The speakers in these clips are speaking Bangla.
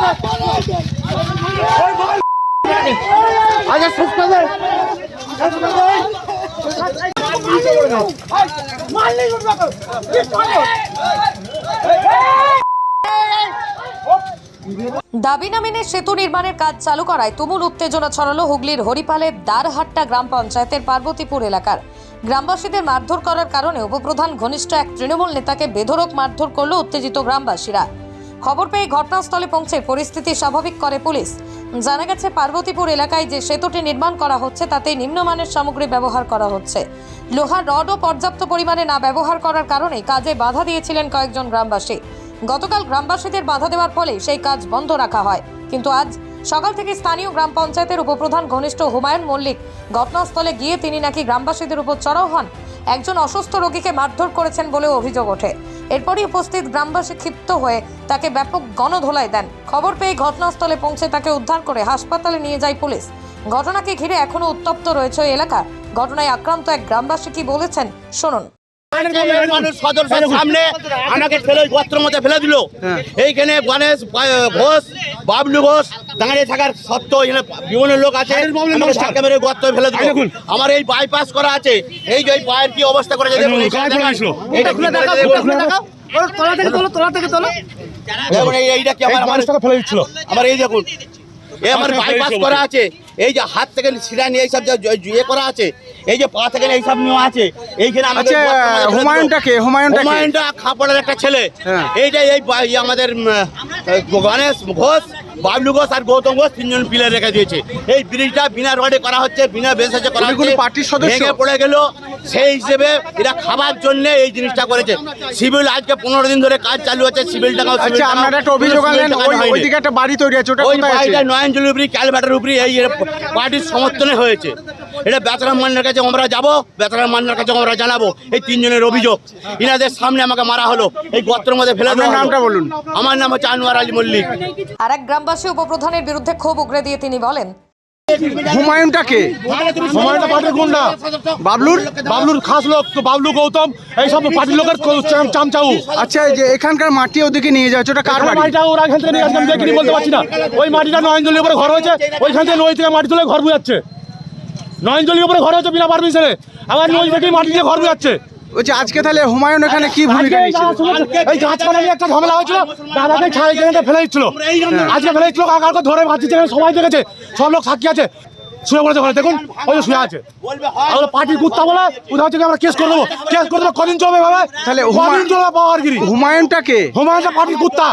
করে দে দাবি না মেনে সেতু নির্মাণের কাজ চালু করায় তুমুল উত্তেজনা ছড়ালো হুগলির হরিপালের দ্বারহাট্টা গ্রাম পঞ্চায়েতের পার্বতীপুর এলাকার। গ্রামবাসীদের মারধর করার কারণে উপপ্রধান ঘনিষ্ঠ এক তৃণমূল নেতাকে বেধড়ক মারধর করল উত্তেজিত গ্রামবাসীরা। খবর পেয়ে ঘটনাস্থলে পৌঁছে পরিস্থিতি স্বাভাবিক করে পুলিশ। জানা গেছে, পার্বতীপুর এলাকায় যে সেতুটি নির্মাণ করা হচ্ছে তাতে নিম্নমানের সামগ্রী ব্যবহার করা হচ্ছে। লোহার রডও পর্যাপ্ত পরিমাণে না ব্যবহার করার কারণে কাজে বাধা দিয়েছিলেন কয়েকজন গ্রামবাসী। গতকাল গ্রামবাসীদের বাধা দেওয়ার ফলে সেই কাজ বন্ধ রাখা হয়। কিন্তু আজ সকাল থেকে স্থানীয় গ্রাম পঞ্চায়েতের উপপ্রধান ঘনিষ্ঠ হুমায়ুন মল্লিক ঘটনাস্থলে গিয়ে তিনি নাকি গ্রামবাসীদের উপর চড়াও হন। একজন অসুস্থ রোগীকে মারধর করেছেন বলে অভিযোগ ওঠে। এরপরই উপস্থিত গ্রামবাসী ক্ষিপ্ত হয়ে তাকে ব্যাপক গণধোলাই দেন। খবর পেয়ে ঘটনাস্থলে পৌঁছে তাকে উদ্ধার করে হাসপাতালে নিয়ে যায় পুলিশ। ঘটনাকে ঘিরে এখনও উত্তপ্ত রয়েছে এলাকা। ঘটনায় আক্রান্ত এক গ্রামবাসী কি বলেছেন, শুনুন। মানুষ সদস্যের সামনে আমাকে ফেলে মধ্যে ফেলে দিল। এইখানে গণেশ ঘোষ বাবলু ঘোষ দাঁড়িয়ে থাকার সত্ত্বেও এখানে বিভিন্ন লোক আছে। গর্ত ফেলে দিল। আমার এই বাইপাস করা আছে। এই যে পায়ের কি অবস্থা দেখুন এইটা কি আমার ফেলে দিচ্ছিল। আমার এই দেখুন। এই আমার বাইপাস করা আছে। এই যে হাত থেকে সিরা নিয়ে এইসব যে যে ইয়ে করা আছে এই যে পা থেকে এইসব নিয়ে আছে এইখানে আমাদের আচ্ছা। হুমায়ুনটা কে? হুমায়ুনটা? হুমায়ুনটা খাপড়ের একটা ছেলে হ্যাঁ। এইটা এই আমাদের গণেশ ঘোষ বাবলু ঘোষ আর গৌতম ঘোষ তিনজন পিলার রেখে দিয়েছে এই ব্রিজটা বিনা রডে করা হচ্ছে বিনা বেসেজে করা হচ্ছে পার্টির সদস্য? ভেঙে পড়ে গেল সেই হিসেবে এরা খাবার জন্য এই জিনিসটা করেছে সিভিল আজকে পনেরো দিন ধরে কাজ চালু আছে সিভিল টাকা আচ্ছা আপনারা একটা অভিযোগ আনলেন ওইদিকে একটা বাড়ি তৈরি আছে ওটা কোথায় আছে নয়নজলির উপরে ক্যালভাটের উপরে এই পার্টির সমর্থনে হয়েছে এটা বেতরাম মান্নার কাছে আমরা যাব বেতরাম মান্নার কাছে আমরা জানাব। এই তিনজনের অভিযোগ। ইনাদের সামনে আমাকে মারা হলো। এই গত্রের মধ্যে ফেলে আপনার দেওয়া হলো। নামটা বলুন। আমার নাম হচ্ছে আনোয়ার আলী মল্লিক। আর এক গ্রামবাসী উপপ্রধানের বিরুদ্ধে ক্ষোভ উগরে দিয়ে তিনি বলেন হুমায়ুনটা কে? সময়টা পার্টির গুন্ডা। বাবলুর? বাবলুর খাস লোক বাবলু গৌতম। এইসব পার্টির লোকের চামচাউ। আচ্ছা এই যে এখানকার মাটি ওদিকে নিয়ে যাচ্ছে ওটা কার মাটিটা ওরা এখান থেকে নিয়ে আসছে, আমি বলতে পারছি না। ওই মাটিটা নয়নজলির উপরে ঘর হয়েছে ওইখান থেকে নদী থেকে মাটি তুলে ঘর বুঝাচ্ছে। নয়নজলির উপরে ঘর হচ্ছে বিনা পারমিশনে আবার নয় থেকে মাটি দিয়ে ঘর বুঝাচ্ছে বলছি আজকে তাহলে হুমায়ুন এখানে কি ভূমিকা এই গাছপালা নিয়ে একটা ঝামেলা হয়েছিল। দাদাকে ছাড়ে ফেলে দিচ্ছিল। আজকে ফেলে দিচ্ছিল কাকাকে ধরে ভাবছে সবাই দেখেছে। সব লোক সাক্ষী আছে। শুয়ে পড়েছে ঘরে দেখুন। ওই যে শুয়ে আছে। আর পার্টির কুত্তা বলে উঠা হচ্ছে আমরা কেস করে দেবো। কেস করে দেবো কদিন চলবে ভাবে তাহলে কদিন চলবে পাওয়ারগিরি? হুমায়ুনটা কে? হুমায়ুনটা পার্টির কুত্তা।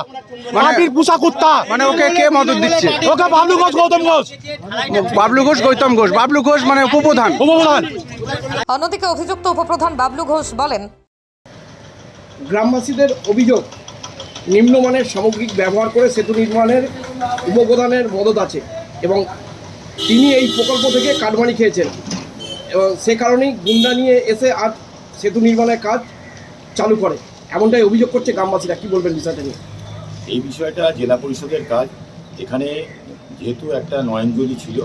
পার্টির পুষা কুত্তা। মানে ওকে কে মদত দিচ্ছে? ওকে বাবলু ঘোষ গৌতম ঘোষ। বাবলু ঘোষ গৌতম ঘোষ। বাবলু ঘোষ মানে উপপ্রধান। উপপ্রধান। অন্যদিকে অভিযুক্ত উপপ্রধান বাবলু ঘোষ বলেন গ্রামবাসীদের অভিযোগ নিম্নমানের সামগ্রিক ব্যবহার করে সেতু নির্মাণের উপপ্রধানের মদত আছে এবং তিনি এই প্রকল্প থেকে কাটমানি খেয়েছেন। এবং সে কারণেই গুন্ডা নিয়ে এসে আজ সেতু নির্মাণের কাজ চালু করে। এমনটাই অভিযোগ করছে গ্রামবাসীরা। কি বলবেন বিষয়টা নিয়ে? এই বিষয়টা জেলা পরিষদের কাজ। এখানে যেহেতু একটা নয়নজলি ছিল,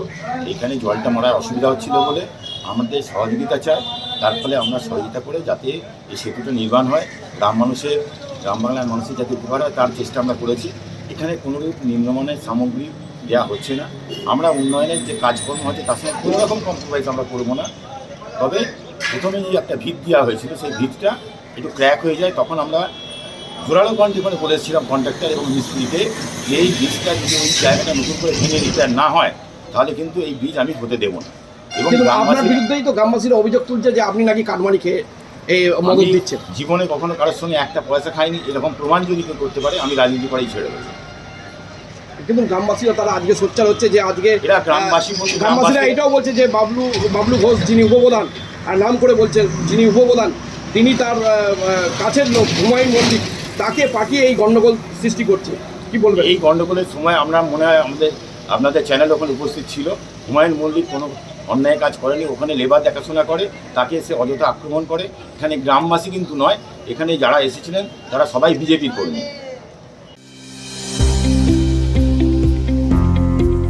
এখানে জলটা মারার অসুবিধা হচ্ছিল বলে আমাদের সহযোগিতা চায়। তার ফলে আমরা সহযোগিতা করে যাতে এই সেতুটা নির্মাণ হয়। গ্রাম মানুষের, গ্রাম বাংলার মানুষের যাতে উপকার হয়, তার চেষ্টা আমরা করেছি। এখানে কোনোরূপ নিম্নমানের সামগ্রী দেওয়া হচ্ছে না। আমরা উন্নয়নের যে কাজকর্ম হচ্ছে তার সঙ্গে কোনো রকম কম্প্রোমাইজ আমরা করব না। তবে প্রথমে যে একটা ভিত দেওয়া হয়েছিল সেই ভিতটা একটু ক্র্যাক হয়ে যায় তখন আমরা জোরালো কণ্ঠে ওখানে বলেছিলাম কন্ট্রাক্টর এবং মিস্ত্রিকে যে এই বীজটা যদি ওই জায়গাটা নতুন করে ভেঙে রিপেয়ার না হয় তাহলে কিন্তু এই বীজ আমি হতে দেবো না। এবং আপনার বিরুদ্ধেই তো গ্রামবাসীরা অভিযোগ তুলছে যে আপনি নাকি কাটমানি খেয়ে এই মদত দিচ্ছেন। জীবনে কখনো কারোর সঙ্গে একটা পয়সা খাইনি এরকম প্রমাণ যদি কেউ করতে পারে আমি রাজনীতি করাই ছেড়ে দেবো। কিন্তু গ্রামবাসীরা তারা আজকে সোচ্চার হচ্ছে যে আজকে গ্রামবাসীরা এটাও বলছে যে বাবলু বাবলু ঘোষ যিনি উপপ্রধান আর নাম করে বলছেন যিনি উপপ্রধান তিনি তার কাছের লোক হুমায়ুন মল্লিক তাকে পাঠিয়ে এই গণ্ডগোল সৃষ্টি করছে। কি বলবেন? এই গণ্ডগোলের সময় আমরা মনে হয় আমাদের আপনাদের চ্যানেল ওখানে উপস্থিত ছিল। হুমায়ুন মল্লিক কোনো অন্যায় কাজ করেনি ওখানে লেবার দেখাশোনা করে তাকে এসে অযথা আক্রমণ করে। এখানে গ্রামবাসী কিন্তু নয় এখানে যারা এসেছিলেন তারা সবাই বিজেপির কর্মী।